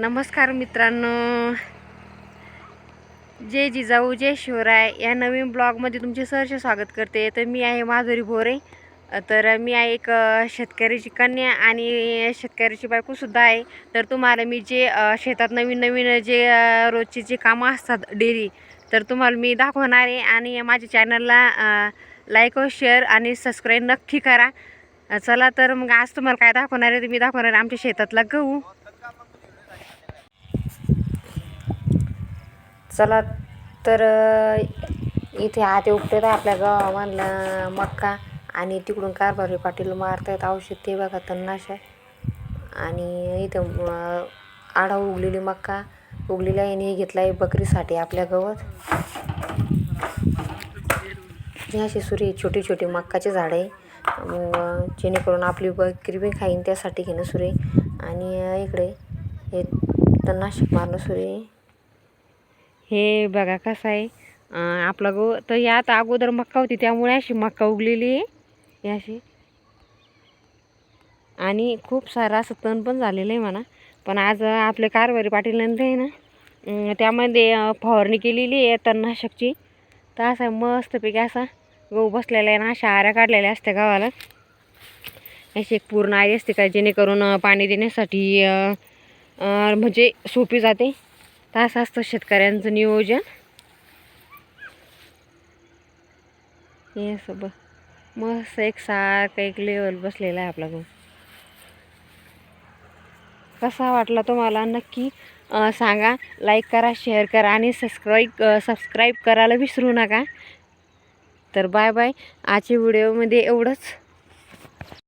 नमस्कार मित्रांनो. जय जिजाऊ जय शिवराय. या नवीन ब्लॉगमध्ये तुमचे सहर्ष स्वागत करते. तर मी आहे माधुरी भोरे. तर मी आहे एक शेतकऱ्याची कन्या आणि शेतकऱ्याची बायकोसुद्धा आहे. तर तुम्हाला मी जे शेतात नवीन नवीन जे रोजचे जे कामं असतात डेली तर तुम्हाला मी दाखवणार आहे. आणि माझ्या चॅनलला लाईक व शेअर आणि सबस्क्राईब नक्की करा. चला तर मग आज तुम्हाला काय दाखवणार आहे तुम्ही दाखवणार आहे. आमच्या शेतातला गहू. चला तर इथे आते उपटत आहे आपल्या गावामधला मक्का आणि तिकडून कारभारी पाटील मारतात औषध ते बघा तणनाशक आणि इथं आढा उगलेली मक्का उगलेली आहे आणि हे घेतलं आहे बकरीसाठी आपल्या गवत. हे अशी सुरी छोटी छोटी मक्काची झाडं आहे. जेणेकरून आपली बकरी बी खाईन त्यासाठी घेणं सुरे. आणि इकडे हे तणनाशक मारणं सुरे. हे बघा कसं आहे. आपला गो तर यात अगोदर मक्का होती त्यामुळे अशी मक्का उगलेली आहे. अशी. आणि खूप सारं असं तण पण झालेलं आहे म्हणा. पण आज आपले कारवारी पाटील नंतर आहे ना त्यामध्ये फवारणी केलेली आहे तणनाशकची. तर असा मस्तपैकी असा गहू बसलेला आहे ना अशा आऱ्या काढलेल्या असत्या गावाला अशी एक पूर्ण आरी असते का जेणेकरून पाणी देण्यासाठी म्हणजे सोपी जाते. तर असं असतं शेतकऱ्यांचं नियोजन. हे असं मस्त एक सारखं एक लेवल बसलेला आहे आपला गहू कसा वाटला तुम्हाला? नक्की सांगा. लाईक करा शेअर करा आणि सबस्क्राईब सबस्क्राईब करायला विसरू नका. तर बाय बाय आजच्या व्हिडिओमध्ये एवढंच.